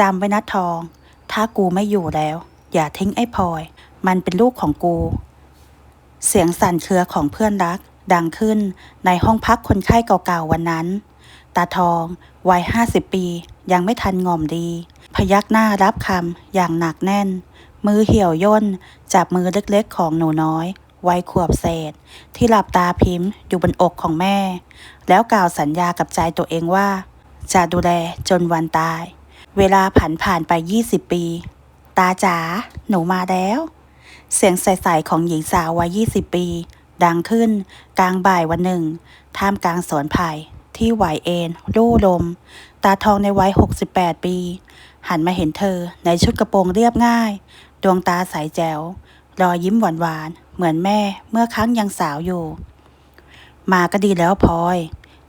จำไว้นะทอง ถ้ากูไม่อยู่แล้ว อย่าทิ้งไอ้พลอย มันเป็นลูกของกู เสียงสั่นเครือของเพื่อนรัก ดังขึ้นในห้องพักคนไข้เก่าๆวันนั้น ตาทอง วัยห้าสิบปี ยังไม่ทันง่อมดี พยักหน้ารับคำอย่างหนักแน่น มือเหี่ยวย่น จับมือเล็กๆของหนูน้อยวัยขวบเศษ ที่หลับตาพิมพ์อยู่บนอกของแม่ แล้วกล่าวสัญญากับใจตัวเองว่า จะดูแลจนวันตาย เวลาผ่านผ่านไป 20 ปี ตาจ๋าหนูมาแล้ว เสียงใสๆของหญิงสาววัย 20 ปี ดังขึ้น กลางบ่ายวันหนึ่ง ท่ามกลางสวนไผ่ที่ไหวเอ็นรู่ลม ตาทองในวัย 68 ปี หันมาเห็นเธอในชุดกระโปรงเรียบง่าย ดวงตาใสแจ๋ว รอยยิ้มหวานๆ เหมือนแม่เมื่อครั้งยังสาวอยู่ มาก็ดีแล้วพลอย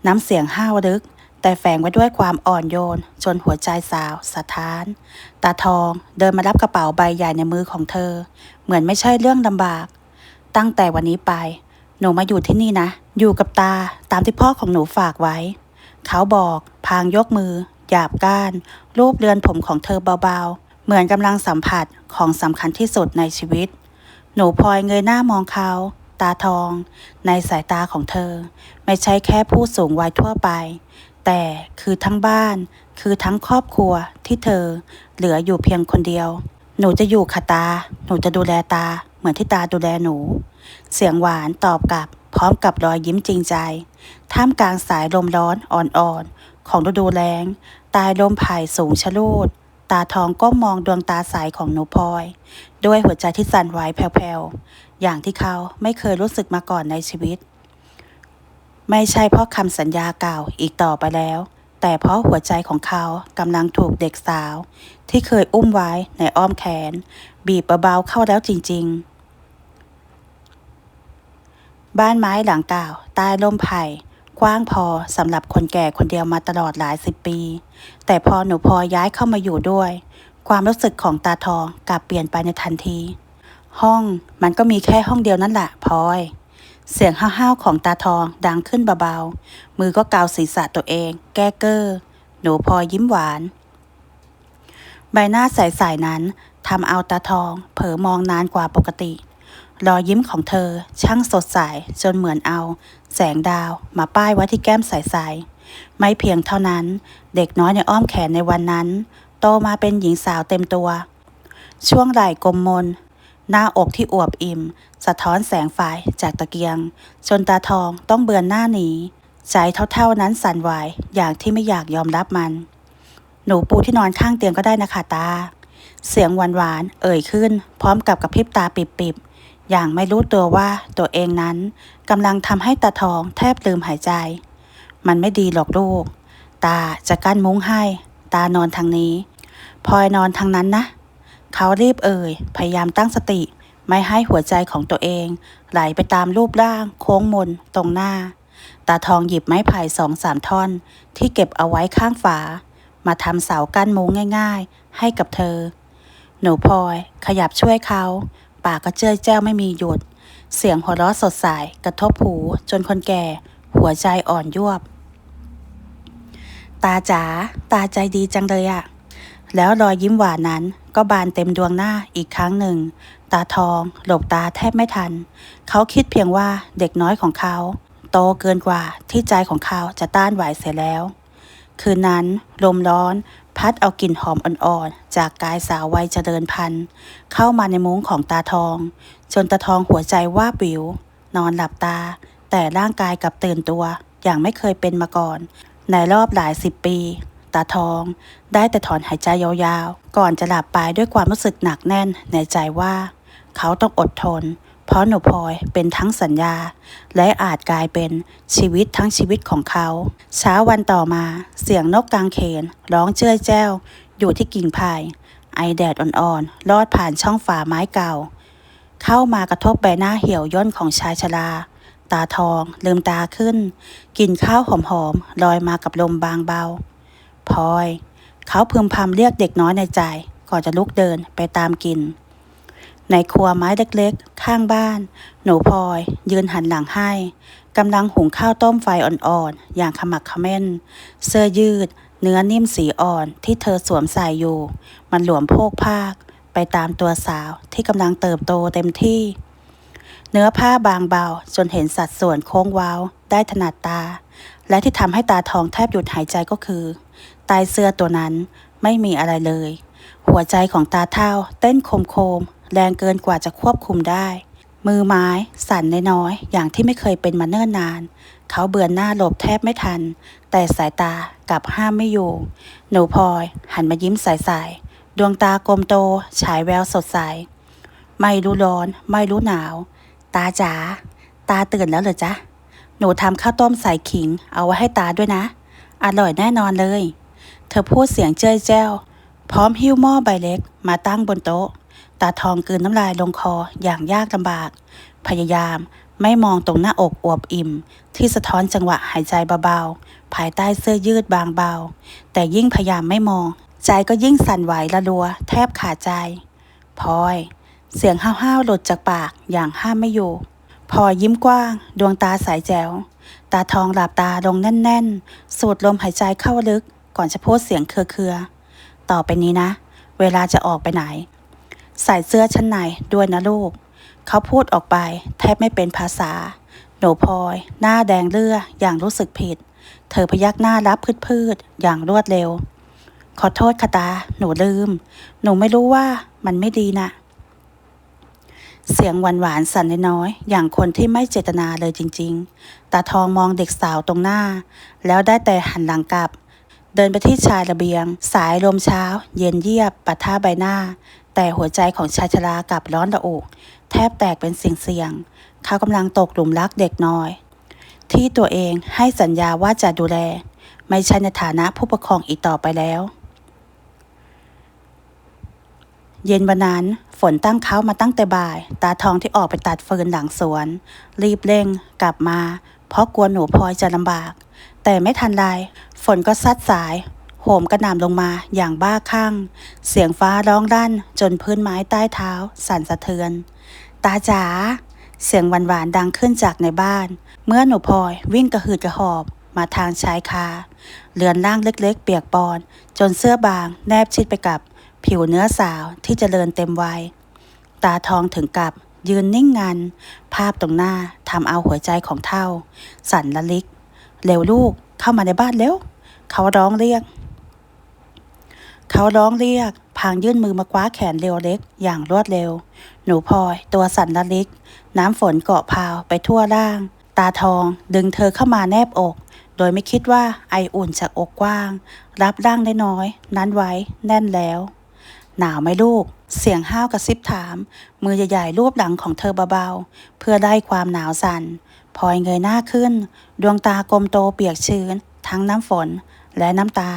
น้ำเสียงห้าวลึก แต่แฝงไว้ด้วยความอ่อนโยน จนหัวใจสาวสะท้าน ตาทองเดินมารับกระเป๋าใบใหญ่ในมือของเธอ เหมือนไม่ใช่เรื่องลำบาก ตั้งแต่วันนี้ไป หนูมาอยู่ที่นี่นะ อยู่กับตาตามที่พ่อของหนูฝากไว้ เขาบอกพางยกมือ หยาบก้าน รูปเรือนผมของเธอเบาๆ เหมือนกำลังสัมผัสของสำคัญที่สุดในชีวิต หนูพลอยเงยหน้ามองเขาตาทอง ในสายตาของเธอ ไม่ใช่แค่ผู้สูงวัยทั่วไป แต่คือทั้งบ้าน คือทั้งครอบครัวที่เธอ เหลืออยู่เพียงคนเดียว หนูจะอยู่ค่ะตา หนูจะดูแลตา เหมือนที่ตาดูแลหนู เสียงหวานตอบกลับ พร้อมกับรอยยิ้มจริงใจ ท่ามกลางสายลมร้อนอ่อนๆของฤดูแล้ง ตายลมผ่สูงชะลูดตาทองก้มมองดวงตาใสของหนูพลอย ด้วยหัวใจที่สั่นไหวแผ่วๆ อย่างที่เขาไม่เคยรู้สึกมาก่อนในชีวิต ไม่ใช่เพราะคำสัญญาเก่าอีกต่อไปแล้ว แต่เพราะหัวใจของเขากำลังถูกเด็กสาว ที่เคยอุ้มไว้ในอ้อมแขน บีบเบาๆเข้าแล้วจริง ๆ บ้านไม้หลังเก่าใต้ร่มไผ่กว้างพอสำหรับคนแก่คนเดียวมาตลอดหลายสิบปี แต่พอหนูพลอยย้ายเข้ามาอยู่ด้วย ความรู้สึกของตาทองกลับเปลี่ยนไปในทันที ห้องมันก็มีแค่ห้องเดียวนั่นแหละพลอย เสียงห้าวๆของตาทองดังขึ้นเบาๆ มือก็กาวศีรษะตัวเอง แก้เกอ้อ หนูพอยยิ้มหวาน ใบหน้าใสๆนั้นทำเอาตาทอง เผลอมองนานกว่าปกติ รอยยิ้มของเธอช่างสดใสจนเหมือนเอา แสงดาวมาป้ายไว้ที่แก้มใสๆ ไม่เพียงเท่านั้น เด็กน้อยในอ้อมแขนในวันนั้น โตมาเป็นหญิงสาวเต็มตัว ช่วงไหล่กลมมน หน้าอกที่อวบอิ่ม สะท้อนแสงไฟจากตะเกียง จนตาทองต้องเบือนหน้าหนีใจเท่าๆนั้นสั่นไหวอย่างที่ไม่อยากยอมรับมัน หนูปูที่นอนข้างเตียงก็ได้นะคะตา เสียงหวานๆเอ่ยขึ้น พร้อมกับกระพริบตาปิบๆ อย่างไม่รู้ตัวว่าตัวเองนั้นกำลังทำให้ตาทองแทบลืมหายใจ มันไม่ดีหรอกลูก ตาจะกั้นมุ้งให้ ตานอนทางนี้พลอยนอนทางนั้นนะ เขารีบเอ่ย พยายามตั้งสติ ไม่ให้หัวใจของตัวเอง ไหลไปตามรูปร่าง โค้งมน ตรงหน้า ตาทองหยิบไม้ไผ่สองสามท่อน ที่เก็บเอาไว้ข้างฝา มาทำเสากั้นมุ้งง่าย ๆ ให้กับเธอ หนูพลอย ขยับช่วยเขา ปากก็เจ้ยแจ้วไม่มีหยุด เสียงหัวเราะสดใสกระทบหูจนคนแก่ หัวใจอ่อนยวบ ตาจ๋าตาใจดีจังเลยอะ แล้วรอยยิ้มหวานนั้นก็บานเต็มดวงหน้าอีกครั้งหนึ่ง ตาทองหลบตาแทบไม่ทัน เขาคิดเพียงว่าเด็กน้อยของเขา โตเกินกว่าที่ใจของเขาจะต้านไหวเสียแล้ว คืนนั้นลมร้อนพัดเอากลิ่นหอมอ่อนๆ จากกายสาววัยเจริญพันธุ์เข้ามาในมุ้งของตาทอง จนตาทองหัวใจว่าบวิวนอนหลับตา แต่ร่างกายกลับตื่นตัวอย่างไม่เคยเป็นมาก่อน ในรอบหลายสิบปี ตาทอง ได้แต่ถอนหายใจยาวๆ ก่อนจะหลับไปด้วยความรู้สึกหนักแน่นในใจว่า เขาต้องอดทน เพราะหนูพลอยเป็นทั้งสัญญา และอาจกลายเป็นชีวิตทั้งชีวิตของเขา เช้าวันต่อมา เสียงนกกางเขน ร้องเจ้ยแจ้ว อยู่ที่กิ่งไผ่ไอแดดอ่อนๆลอดผ่านช่องฝาไม้เก่า เข้ามากระทบใบหน้าเหี่ยวย่นของชายชราตาทองลืมตาขึ้น กินข้าวหอมๆลอยมากับลมบางเบา พลอย เขาพึมพำเรียกเด็กน้อยในใจ ก่อนจะลุกเดินไปตามกิน ในครัวไม้เล็กๆ ข้างบ้าน หนูพลอย ยืนหันหลังให้กำลังหุงข้าวต้มไฟอ่อนๆ อย่างขมักเขม้น เสื้อยืด เนื้อนิ่มสีอ่อนที่เธอสวมใส่อยู่ มันหลวมโพกภาค ไปตามตัวสาวที่กำลังเติบโตเต็มที่ เนื้อผ้าบางเบาจนเห็นสัดส่วนโค้งเว้าได้ถนัดตา และที่ทำให้ตาทองแทบหยุดหายใจก็คือ ใต้เสื้อตัวนั้น ไม่มีอะไรเลย หัวใจของตาเท่าเต้นโคมโคมๆแรงเกินกว่าจะควบคุมได้ มือไม้สั่นน้อยๆอย่างที่ไม่เคยเป็นมาเนิ่นนาน เขาเบือนหน้าหลบแทบไม่ทัน แต่สายตากลับห้ามไม่อยู่ หนูพลอยหันมายิ้มใสๆดวงตากลมโตฉายแววสดใส ไม่รู้ร้อน ไม่รู้หนาว ตาจ๋าตาตื่นแล้วเหรอจ๊ะหนูทำข้าวต้มใส่ขิง เอาไว้ให้ตาด้วยนะ อร่อยแน่นอนเลย เธอพูดเสียงเจ้ยแจ้ว พร้อมหิ้วหม้อใบเล็กมาตั้งบนโต๊ะ ตาทองกืนน้ำลายลงคออย่างยากลำบาก พยายามไม่มองตรงหน้าอกอวบอิ่ม ที่สะท้อนจังหวะหายใจเบาๆ ภายใต้เสื้อยืดบางเบา แต่ยิ่งพยายามไม่มอง ใจก็ยิ่งสั่นไหวละรัว แทบขาดใจพลอย เสียงห้าวๆหลุดจากปากอย่างห้ามไม่อยู่พอยิ้มกว้าง ดวงตาใสแจ๋ว ตาทองหลับตาลงแน่น ๆ สูดลมหายใจเข้าลึก ก่อนจะพูดเสียงเครือๆต่อไปนี้นะ เวลาจะออกไปไหน ใส่เสื้อชั้นในด้วยนะลูก เขาพูดออกไป แทบไม่เป็นภาษา หนูพลอย หน้าแดงเลืออย่างรู้สึกผิด เธอพยักหน้ารับพืดๆอย่างรวดเร็ว ขอโทษค่ะตา หนูลืม หนูไม่รู้ว่ามันไม่ดีนะเสียงหวานหวานสั่นน้อยๆอย่างคนที่ไม่เจตนาเลยจริง ๆ ตาทองมองเด็กสาวตรงหน้า แล้วได้แต่หันหลังกลับ เดินไปที่ชายระเบียง สายลมเช้า เย็นเยียบปะท่าใบหน้า แต่หัวใจของชายชรากลับร้อนระอุแทบแตกเป็นเสียงๆเขากำลังตกหลุมรักเด็กน้อย ที่ตัวเองให้สัญญาว่าจะดูแล ไม่ใช่ในฐานะผู้ปกครองอีกต่อไปแล้ว เย็นวันนั้นฝนตั้งเขามาตั้งแต่บ่าย ตาทองที่ออกไปตัดเฟืนหลังสวน รีบเร่งกลับมา เพราะกลัวหนูพลอยจะลำบาก แต่ไม่ทันไรฝนก็ซัดสาย โหมกระหน่ำลงมาอย่างบ้าคลั่ง เสียงฟ้าร้องรั่นจนพื้นไม้ใต้เท้า สั่นสะเทือน ตาจ๋าเสียงหวานๆดังขึ้นจากในบ้าน เมื่อหนูพลอยวิ่งกระหืดกระหอบมาทางชายคาเรือนร่างเล็กๆ เปียกปอน จนเสื้อบางแนบชิดไปกับผิวเนื้อสาวที่เจริญเต็มวัย ตาทองถึงกับยืนนิ่งงัน ภาพตรงหน้าทำเอาหัวใจของเท่า สั่นละลิก เร็วลูกเข้ามาในบ้านเร็ว เขาร้องเรียก เขาร้องเรียก พางยื่นมือมาคว้าแขนเร็วเล็ก อย่างรวดเร็ว หนูพลอย ตัวสั่นละลิก น้ำฝนเกาะพาวไปทั่วร่าง ตาทอง ดึงเธอเข้ามาแนบอก โดยไม่คิดว่าไออุ่นจากอกกว้าง รับร่างได้น้อย นั้นไว้แน่นแล้ว หนาวไหมลูกเสียงห้าวกระซิบถาม มือใหญ่ๆรูปหลังของเธอเบาๆ เพื่อได้ความหนาวสั่น พลอยเงยหน้าขึ้น ดวงตากลมโตเปียกชื้น ทั้งน้ำฝนและน้ำตา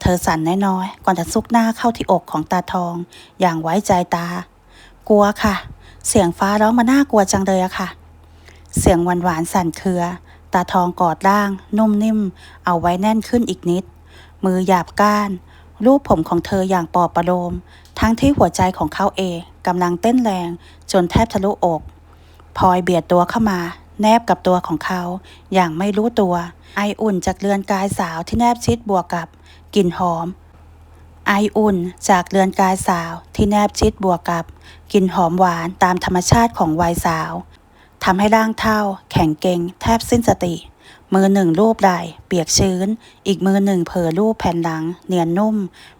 เธอสั่นน้อยๆก่อนจะซุกหน้าเข้าที่อกของตาทอง อย่างไว้ใจตา กลัวค่ะ เสียงฟ้าร้องมาน่ากลัวจังเลยอะค่ะ เสียงหวานหวานๆสั่นเครือ ตาทองกอดร่าง นุ่มนิ่ม เอาไว้แน่นขึ้นอีกนิด มือหยาบก้าน รูปผมของเธออย่างปอบประโลม ทั้งที่หัวใจของเขาเองกำลังเต้นแรง จนแทบทะลุอกพลอยเบียดตัวเข้ามา แนบกับตัวของเขา อย่างไม่รู้ตัว ไออุ่นจากเรือนกายสาวที่แนบชิดบวกกับกลิ่นหอม ไออุ่นจากเรือนกายสาวที่แนบชิดบวกกับกลิ่นหอมหวานตามธรรมชาติของวัยสาวทำให้ร่างเท่า แข็งเกร็งแทบสิ้นสติ มือหนึ่งรูปไหล่เปียกชื้น อีกมือหนึ่งเผลอรูปแผ่นหลัง เนียนนุ่ม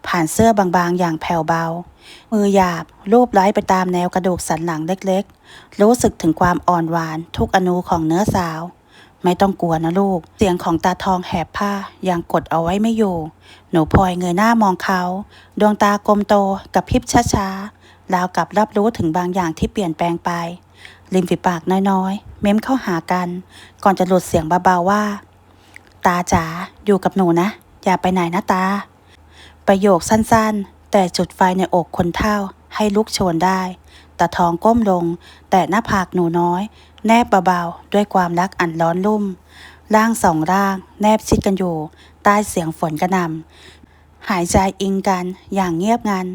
ผ่านเสื้อบางๆ อย่างแผ่วเบา มือหยาบรูปไล้ไปตามแนวกระดูกสันหลังเล็กๆ รู้สึกถึงความอ่อนหวานทุกอนูของเนื้อสาว ไม่ต้องกลัวนะลูก เสียงของตาทองแหบผ้ายังกดเอาไว้ไม่อยู่ หนูพลอยเงยหน้ามองเขา ดวงตากลมโตกับพริบช้าๆราวกับรับรู้ถึงบางอย่างที่เปลี่ยนแปลงไป ริมฝีปากน้อยๆ เม้มเข้าหากัน ก่อนจะหลุดเสียงเบาๆว่า ตาจ๋าอยู่กับหนูนะ อย่าไปไหนนะตา ประโยคสั้นๆ แต่จุดไฟในอกคนเท่าให้ลุกโชนได้ตาทองก้มลง แต่หน้าผากหนูน้อย แนบเบาๆ ด้วยความรักอันร้อนรุ่ม ร่างสองร่าง แนบชิดกันอยู่ ใต้เสียงฝนกระหน่ำหายใจอิงกันอย่างเงียบงัน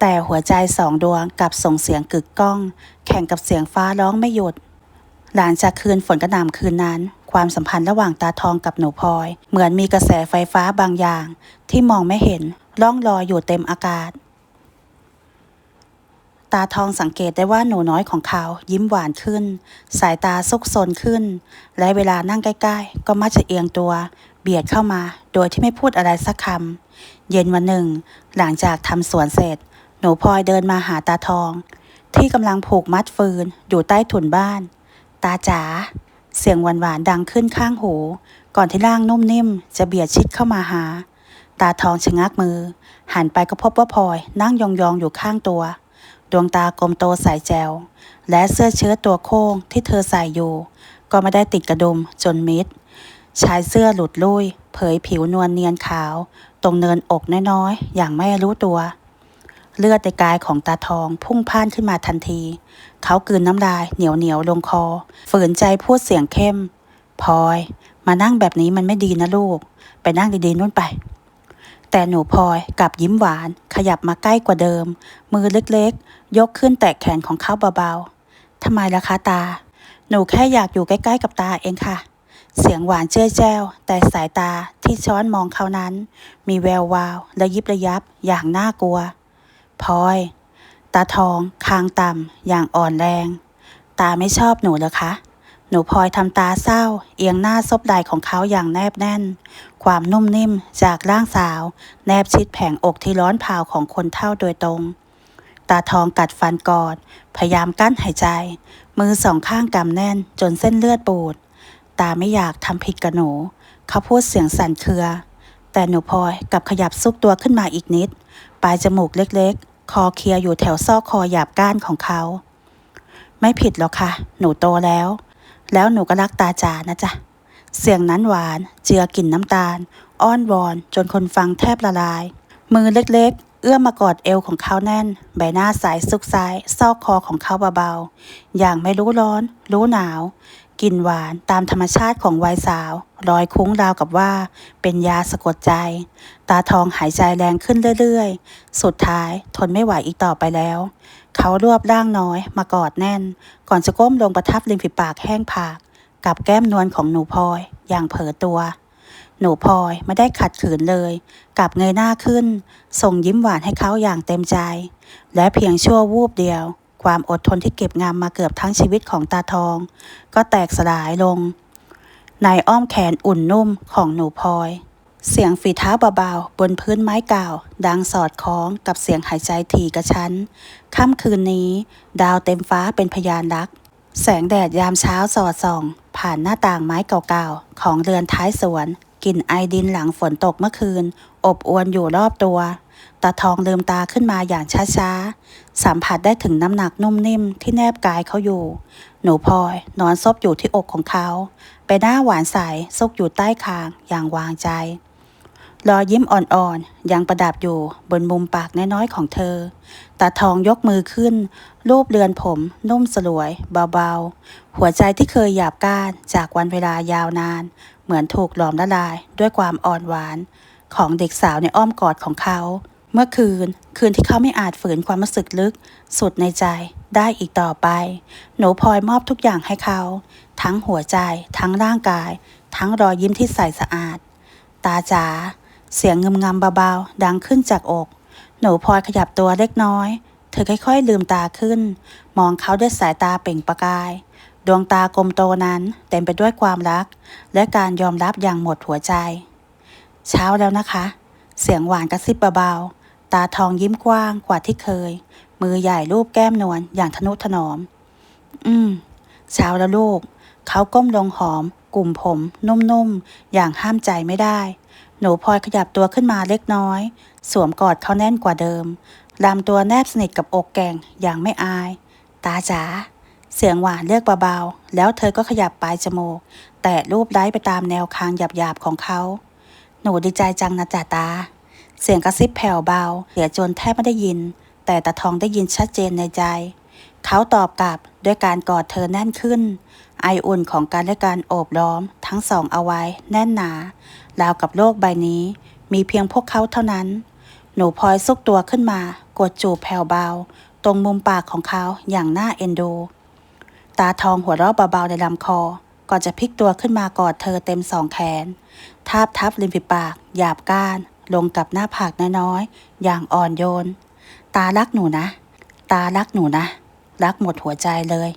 แต่หัวใจสองดวงกลับส่งเสียงกึกก้อง แข่งกับเสียงฟ้าร้องไม่หยุด หลังจากคืนฝนกระหน่ำคืนนั้น ความสัมพันธ์ระหว่างตาทองกับหนูพลอย เหมือนมีกระแสไฟฟ้าบางอย่างที่มองไม่เห็น ล่องลอยอยู่เต็มอากาศ ตาทองสังเกตได้ว่าหนูน้อยของเขายิ้มหวานขึ้น สายตาซุกซนขึ้น และเวลานั่งใกล้ๆ ก็มักจะเอียงตัว เบียดเข้ามา โดยที่ไม่พูดอะไรสักคำเย็นวันหนึ่ง หลังจากทำสวนเสร็จ หนูพลอยเดินมาหาตาทอง ที่กำลังผูกมัดฟืนอยู่ใต้ถุนบ้าน ตาจ๋าเสียงหวานๆดังขึ้นข้างหู ก่อนที่ร่างนุ่มนิ่มจะเบียดชิดเข้ามาหา ตาทองชะงักมือ หันไปก็พบว่าพลอยนั่งยองๆอยู่ข้างตัว ดวงตากลมโตใสแจว และเสื้อเชิ้ตตัวโค้งที่เธอใส่อยู่ ก็ไม่ได้ติดกระดุมจนมิดชายเสื้อหลุดลุ่ยเผยผิวนวลเนียนขาว ตรงเนินอกน้อยๆ อย่างไม่รู้ตัว เลือดในกายของตาทองพุ่งพ่านขึ้นมาทันที เขากลืนน้ำลายเหนียวเหนียวลงคอ ฝืนใจพูดเสียงเข้มพลอย มานั่งแบบนี้มันไม่ดีนะลูก ไปนั่งดีๆนู่นไป แต่หนูพลอยกลับยิ้มหวาน ขยับมาใกล้กว่าเดิม มือเล็กๆ ยกขึ้นแตะแขนของเขาเบาๆทำไมล่ะคะตา หนูแค่อยากอยู่ใกล้ๆกับตาเองค่ะ เสียงหวานเจ้ยแจ้ว แต่สายตาที่ช้อนมองเขานั้น มีแวววาวและยิบระยับอย่างน่ากลัวพลอย ตาทอง คางต่ำอย่างอ่อนแรง ตาไม่ชอบหนูเหรอคะ หนูพลอยทำตาเศร้า เอียงหน้าซบไหล่ของเขาอย่างแนบแน่น ความนุ่มนิ่มจากร่างสาว แนบชิดแผงอกที่ร้อนเผาของคนเท่าโดยตรง ตาทองกัดฟันกอด พยายามกั้นหายใจ มือสองข้างกำแน่นจนเส้นเลือดปูด ตาไม่อยากทำผิดกับหนู เขาพูดเสียงสั่นเครือ แต่หนูพลอยกลับขยับซุกตัวขึ้นมาอีกนิด ปลายจมูกเล็กๆ คอเคลียอยู่แถวซอกคอหยาบก้านของเขา ไม่ผิดหรอกค่ะ หนูโตแล้ว แล้วหนูก็รักตาจ๋านะจ๊ะ เสียงนั้นหวาน เจือกลิ่นน้ำตาล อ้อนวอน จนคนฟังแทบละลาย มือเล็กๆ เอื้อมมากอดเอวของเขาแน่น ใบหน้าสายซุกซ้ายซอกคอของเขาเบาๆ อย่างไม่รู้ร้อน รู้หนาวกลิ่นหวานตามธรรมชาติของวัยสาวลอยคุ้งราวกับว่า เป็นยาสะกดใจ ตาทองหายใจแรงขึ้นเรื่อยๆ สุดท้ายทนไม่ไหวอีกต่อไปแล้ว เขารวบร่างน้อยมากอดแน่น ก่อนจะก้มลงประทับริมฝีปากแห้งผาก กับแก้มนวลของหนูพลอย อย่างเผลอตัว หนูพลอยไม่ได้ขัดขืนเลยกลับเงยหน้าขึ้น ส่งยิ้มหวานให้เขาอย่างเต็มใจ และเพียงชั่ววูบเดียว ความอดทนที่เก็บงำมาเกือบทั้งชีวิตของตาทอง ก็แตกสลายลงในอ้อมแขนอุ่นนุ่มของหนูพลอย เสียงฝีเท้าเบาๆ บนพื้นไม้เก่า ดังสอดคล้องกับเสียงหายใจถี่กระชั้น ค่ำคืนนี้ ดาวเต็มฟ้าเป็นพยานรัก แสงแดดยามเช้าสอดส่อง ผ่านหน้าต่างไม้เก่าๆ ของเรือนท้ายสวนกลิ่นไอดินหลังฝนตกเมื่อคืน อบอวนอยู่รอบตัวตาทองลืมตาขึ้นมาอย่างช้าๆ สัมผัสได้ถึงน้ำหนักนุ่มนิ่มที่แนบกายเขาอยู่ หนูพลอยนอนซบอยู่ที่อกของเขาใบหน้าหวานใสซกอยู่ใต้คางอย่างวางใจ รอยยิ้มอ่อนๆ ยังประดับอยู่บนมุมปากน้อยๆของเธอ ตาทองยกมือขึ้น รูปเรือนผมนุ่มสลวย เบาๆ หัวใจที่เคยหยาบก้านจากวันเวลายาวนาน เหมือนถูกหลอมละลายด้วยความอ่อนหวาน ของเด็กสาวในอ้อมกอดของเขา เมื่อคืน คืนที่เขาไม่อาจฝืนความรู้สึกลึก สุดในใจได้อีกต่อไป หนูพลอยมอบทุกอย่างให้เขา ทั้งหัวใจ ทั้งร่างกาย ทั้งรอยยิ้มที่ใสสะอาด ตาจ๋า เสียงเงึมงำเบาๆ ดังขึ้นจากอก หนูพลอยขยับตัวเล็กน้อย เธอค่อยๆลืมตาขึ้น มองเขาด้วยสายตาเปล่งประกาย ดวงตากลมโตนั้นเต็มไปด้วยความรัก และการยอมรับอย่างหมดหัวใจ เช้าแล้วนะคะ เสียงหวานกระซิบเบาๆ ตาทองยิ้มกว้างกว่าที่เคย มือใหญ่รูปแก้มนวลอย่างทนุถนอม อืม เช้าแล้วลูก เขาก้มลงหอม กลุ่มผมนุ่มๆ อย่างห้ามใจไม่ได้ หนูพลอยขยับตัวขึ้นมาเล็กน้อย สวมกอดเขาแน่นกว่าเดิมลำตัวแนบสนิทกับอกแก่งอย่างไม่อาย ตาจ๋าเสียงหวานเรียกเบาๆ แล้วเธอก็ขยับปลายจมูก แตะรูปไล้ไปตามแนวคางหยาบๆของเขา หนูดีใจจังนะจ่าตา เสียงกระซิบแผ่วเบา เสียจนแทบไม่ได้ยิน แต่ตาทองได้ยินชัดเจนในใจ เขาตอบกลับด้วยการกอดเธอแน่นขึ้น ไออุ่นของการและการโอบล้อม ทั้งสองเอาไว้แน่นหนา ราวกับโลกใบนี้ มีเพียงพวกเขาเท่านั้น หนูพลอยซุกตัวขึ้นมากดจูบแผ่วเบา ตรงมุมปากของเขาอย่างน่าเอ็นดู ตาทองหัวเราะเบาๆในลำคอ ก่อนจะพลิกตัวขึ้นมากอดเธอเต็มสองแขน ทาบทับริมฝีปาก หยาบก้าน ลงกับหน้าผากน้อยๆอย่างอ่อนโยน ตารักหนูนะ ตารักหนูนะ รักหมดหัวใจเลย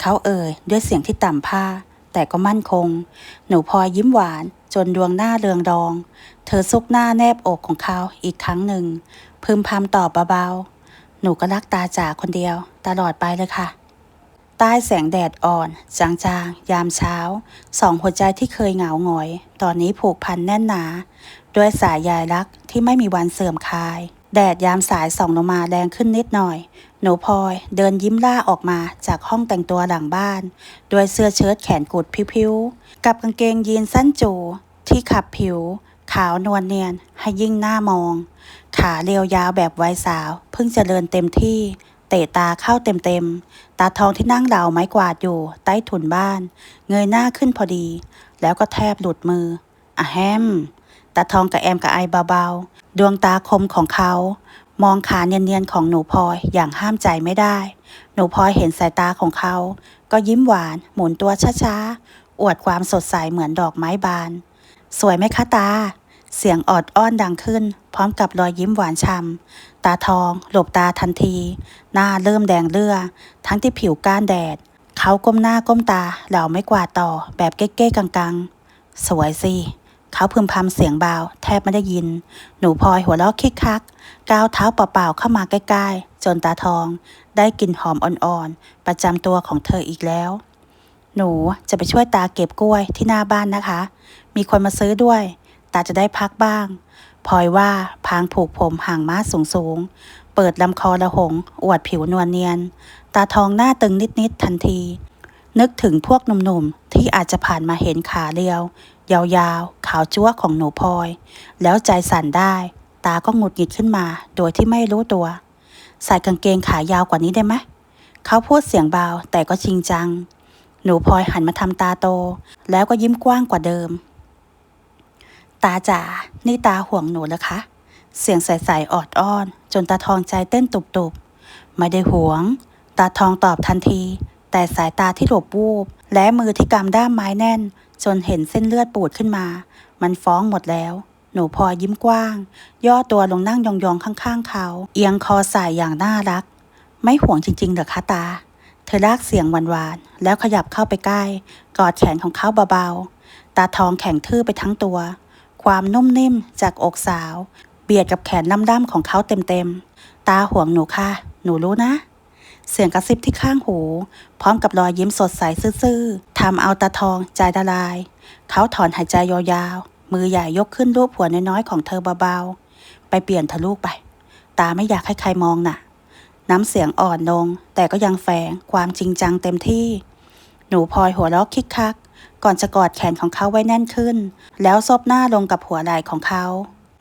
เขาเอ่ยด้วยเสียงที่ต่ำผ้าแต่ก็มั่นคง หนูพลอยยิ้มหวาน นดวงหน้าเรืองรอง เธอซุกหน้าแนบอกของเขาอีกครั้งหนึ่ง พึมพำตอบเบาๆ หนูก็รักตาจ๋าคนเดียว ตลอดไปเลยค่ะ ใต้แสงแดดอ่อน จางๆ ยามเช้า สองหัวใจที่เคยเหงาหงอย ตอนนี้ผูกพันแน่นหนา ด้วยสายใยรักที่ไม่มีวันเสื่อมคลาย แดดยามสายส่องลงมาแรงขึ้นนิดหน่อย หนูพลอยเดินยิ้มล่าออกมาจากห้องแต่งตัวหลังบ้าน ด้วยเสื้อเชิ้ตแขนกุดพิ้วๆกับกางเกงยีนสั้นจู ที่ขับผิว ขาวนวลเนียนให้ยิ่งหน้ามอง ขาเรียวยาวแบบวัยสาว เพิ่งจเจริญเต็มที่ เตะตาเข้าเต็มๆ ตาทองที่นั่งเหลาไม้กวาดอยู่ ใต้ถุนบ้าน เงยหน้าขึ้นพอดี แล้วก็แทบหลุดมืออะแฮมตาทองกับแอมกับไอเบาๆ ดวงตาคมของเขา มองขาเนียนๆของหนูพลอยอย่างห้ามใจไม่ได้ หนูพลอยเห็นสายตาของเขา ก็ยิ้มหวานหมุนตัวช้าๆ อวดความสดใสเหมือนดอกไม้บาน สวยไหมคะตา เสียงออดอ้อนดังขึ้น พร้อมกับรอยยิ้มหวานช่ำตาทอง หลบตาทันที หน้าเริ่มแดงเลือดทั้งที่ผิวก้านแดด เขาก้มหน้าก้มตาเหล่าไม่กวาดต่อ แบบเก้ๆกังๆ สวยสิเขาพึมพำเสียงเบา แทบไม่ได้ยิน หนูพลอยหัวเราะคิกคัก ก้าวเท้าเปล่าๆเข้ามาใกล้ๆ จนตาทอง ได้กลิ่นหอมอ่อนๆ ประจำตัวของเธออีกแล้ว หนูจะไปช่วยตาเก็บกล้วยที่หน้าบ้านนะคะ มีคนมาซื้อด้วย ตาจะได้พักบ้างพลอยว่าพางผูกผมห่างม้าสูงสูง เปิดลำคอละหง อวดผิวนวลเนียน ตาทองหน้าตึงนิด ๆ ทันที นึกถึงพวกหนุ่ม ๆ ที่อาจจะผ่านมาเห็นขาเรียว ยาวๆ ขาวจั๊วของหนูพลอย แล้วใจสั่นได้ ตาก็หงุดหงิดขึ้นมา โดยที่ไม่รู้ตัว ใส่กางเกงขายาวกว่านี้ได้ไหมเขาพูดเสียงเบาแต่ก็จริงจัง หนูพลอยหันมาทำตาโต แล้วก็ยิ้มกว้างกว่าเดิม ตาจ๋านี่ตาห่วงหนูเหรอคะ เสียงใสๆออดอ้อน จนตาทองใจเต้นตุบๆ ไม่ได้ห่วง ตาทองตอบทันที แต่สายตาที่หลบวูบ และมือที่กำด้ามไม้แน่น จนเห็นเส้นเลือดปูดขึ้นมา มันฟ้องหมดแล้ว หนูพอยิ้มกว้าง ย่อตัวลงนั่งยองๆข้างๆ เขา เอียงคอใส่อย่างน่ารัก ไม่ห่วงจริงๆเหรอคะตา เธอลากเสียงหวานๆแล้วขยับเข้าไปใกล้ กอดแขนของเขาเบาๆ ตาทองแข็งทื่อไปทั้งตัว ความนุ่มนิ่มจากอกสาว เบียดกับแขนล่ำๆของเขาเต็มๆ ตาห่วงหนูค่ะ หนูรู้นะ เสียงกระซิบที่ข้างหู พร้อมกับรอยยิ้มสดใสซื่อๆทำเอาตาทองใจละลาย เขาถอนหายใจยาวๆ มือใหญ่ยกขึ้นรูปหัวน้อยๆของเธอเบาๆ ไปเปลี่ยนเธอะลูกไป ตาไม่อยากให้ใครมองน่ะ น้ำเสียงอ่อนลง แต่ก็ยังแฝงความจริงจังเต็มที่ หนูพลอยหัวเราะคิกคัก ก่อนจะกอดแขนของเขาไว้แน่นขึ้น แล้วซบหน้าลงกับหัวไหล่ของเขา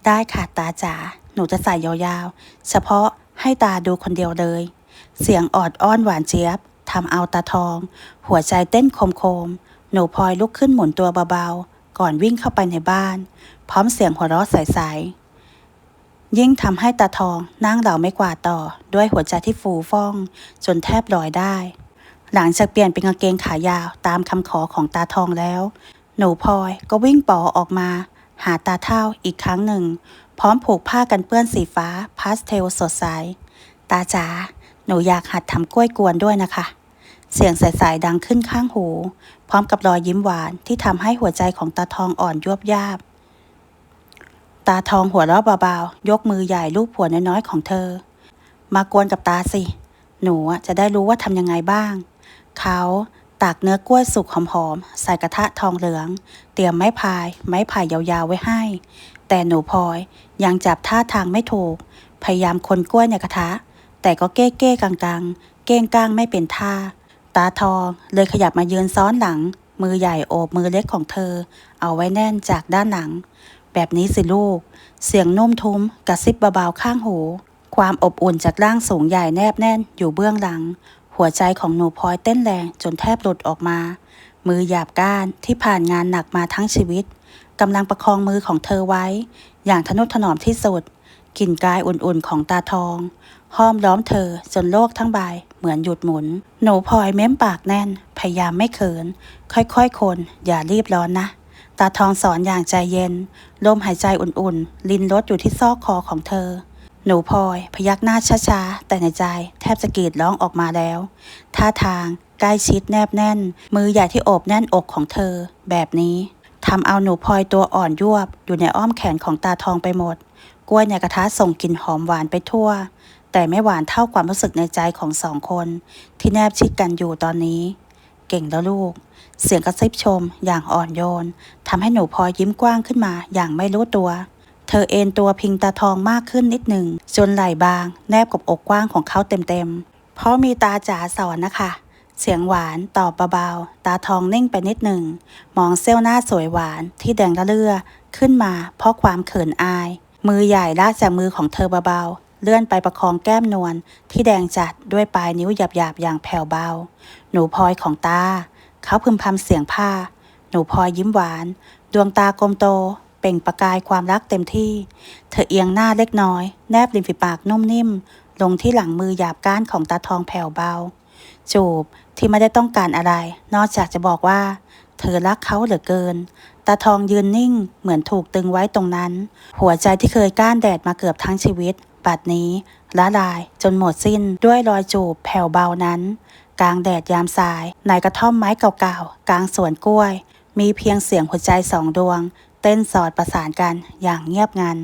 ได้ค่ะตาจ๋าหนูจะใส่ยาวๆ เฉพาะให้ตาดูคนเดียวเลย เสียงออดอ้อนหวานเจี๊ยบทำเอาตาทอง หัวใจเต้นโคมๆหนูพลอยลุกขึ้นหมุนตัวเบาๆ ก่อนวิ่งเข้าไปในบ้าน พร้อมเสียงหัวเราะใสๆ ยิ่งทำให้ตาทองนั่งเหล่าไม่กวาดต่อ ด้วยหัวใจที่ฟูฟ่อง จนแทบลอยได้ หลังจากเปลี่ยนเป็นกางเกงขายาวตามคำขอของตาทองแล้ว หนูพลอยก็วิ่งป๋อออกมา หาตาเท่าอีกครั้งหนึ่ง พร้อมผูกผ้ากันเปื้อนสีฟ้าพาสเทลสดใส ตาจ๋าหนูอยากหัดทำกล้วยกวนด้วยนะคะ เสียงใสๆดังขึ้นข้างหู พร้อมกับรอยยิ้มหวานที่ทำให้หัวใจของตาทองอ่อนยวบยาบ ตาทองหัวเราะเบาๆยกมือใหญ่ลูบหัวน้อยๆของเธอ มากวนกับตาสิ หนูจะได้รู้ว่าทำยังไงบ้าง เขาตากเนื้อกล้วยสุกหอมๆ ใส่กระทะทองเหลือง เตรียมไม้พาย ไม้พายยาวๆไว้ให้ แต่หนูพลอยยังจับท่าทางไม่ถูก พยายามคนกล้วยในกระทะ แต่ก็เก้เก้กังๆ เก้งก้างไม่เป็นท่า ตาทองเลยขยับมายืนซ้อนหลัง มือใหญ่โอบมือเล็กของเธอ เอาไว้แน่นจากด้านหลัง แบบนี้สิลูก เสียงนุ่มทุ้มกระซิบเบาๆข้างหู ความอบอุ่นจากร่างสูงใหญ่แนบแน่นอยู่เบื้องหลัง หัวใจของหนูพลอยเต้นแรงจนแทบหลุดออกมา มือหยาบก้านที่ผ่านงานหนักมาทั้งชีวิตกำลังประคองมือของเธอไว้ อย่างทนุถนอมที่สุดกลิ่นกายอุ่นๆของตาทอง ห้อมล้อมเธอจนโลกทั้งใบเหมือนหยุดหมุน หนูพลอยเม้มปากแน่น พยายามไม่เขิน ค่อยๆ คน อย่ารีบร้อนนะ ตาทองสอนอย่างใจเย็น ลมหายใจอุ่นๆ ลินรถอยู่ที่ซอกคอของเธอ หนูพลอยพยักหน้าช้าๆ แต่ในใจแทบจะกรีดร้องออกมาแล้ว ท่าทางใกล้ชิดแนบแน่น มือใหญ่ที่โอบแน่นอกของเธอ แบบนี้ทำเอาหนูพลอยตัวอ่อนยวบ อยู่ในอ้อมแขนของตาทองไปหมด กล้วยในกระทะส่งกลิ่นหอมหวานไปทั่ว แต่ไม่หวานเท่าความรู้สึกในใจของสองคน ที่แนบชิดกันอยู่ตอนนี้ เก่งแล้วลูก เสียงกระซิบชมอย่างอ่อนโยนทำให้หนูพลอยยิ้มกว้างขึ้นมาอย่างไม่รู้ตัว เธอเอนตัวพิงตาทองมากขึ้นนิดหนึ่งจนไหล่บาง แนบกับอกกว้างของเขาเต็มๆ เพราะมีตาจ๋าสอนนะคะ เสียงหวานตอบเบาๆ ตาทองนิ่งไปนิดหนึ่ง มองเซี่ยวหน้าสวยหวานที่แดงระเลือขึ้นมาเพราะความเขินอาย มือใหญ่ลากจากมือของเธอเบาๆ เลื่อนไปประคองแก้มนวลที่แดงจัดด้วยปลายนิ้วหยาบๆ อย่างแผ่วเบา หนูพลอยของตา เขาพึมพำเสียงผ้า หนูพลอยยิ้มหวาน ดวงตากลมโต ล่งประกายความรักเต็มที่ เธอเอียงหน้าเล็กน้อย แนบริมฝีปากนุ่มนิ่ม ลงที่หลังมือหยาบก้านของตาทองแผ่วเบา จูบที่ไม่ได้ต้องการอะไร นอกจากจะบอกว่า เธอรักเขาเหลือเกิน ตาทองยืนนิ่ง เหมือนถูกตึงไว้ตรงนั้น หัวใจที่เคยก้านแดดมาเกือบทั้งชีวิตบัดนี้ละลายจนหมดสิ้นด้วยรอยจูบแผ่วเบานั้น กลางแดดยามสายในกระท่อมไม้เก่าๆกลางสวนกล้วย มีเพียงเสียงหัวใจสองดวง เต้นสอดประสานกันอย่างเงียบงัน